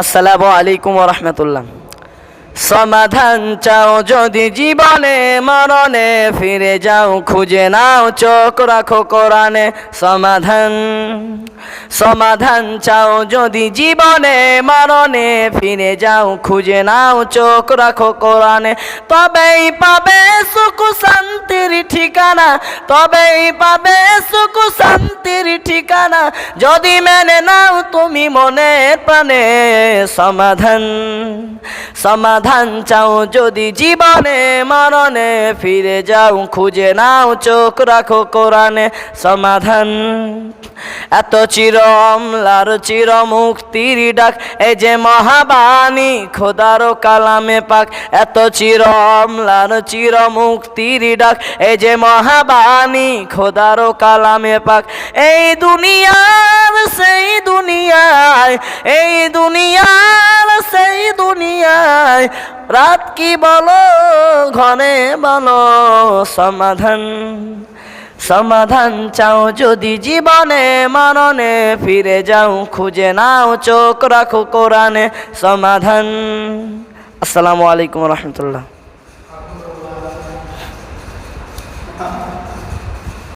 আসসালামু আলাইকুম রহমতুল্লাহ। সমাধান চাও যদি জীবনে, মরণে ফিরে যাও, খুঁজে নাও, চোখ রাখো কোরআনে। সমাধান সমাধান চাও যদি জীবনে, মরণে ফিরে যাও, খুঁজে নাও, চোখ রাখো কোরআনে। তবেই পাবে সুখ শান্তির ঠিকানা, তবেই পাবে সুখ শান্তির ঠিকানা যদি মেনে নাও তুমি মনে প্রাণে সমাধান সমাধান চাও যদি জীবনে, মরণে ফিরে যাও, খুঁজে নাও, চোখ রাখো কোরআনে সমাধান। এত চির অমলার, চির মুক্তির ডাক, এই যে মহাবাণী খোদার কালামে পাক, এত চির অমলার, চির মুক্তির ডাক, এই যে মহাবাণী খোদার কালামে পাক এই দুনিয়ার, সেই দুনিয়ায়, এই দুনিয়ার, সেই দুনিয়ায়। রাত কি বলো ঘরে বলো, সমাধান সমাধান চাও যদি জীবনে, মরণে ফিরে যাও, খুঁজে নাও, চোখ রাখো কোরআনে সমাধান। আসসালামু আলাইকুম রহমতুল্লাহ।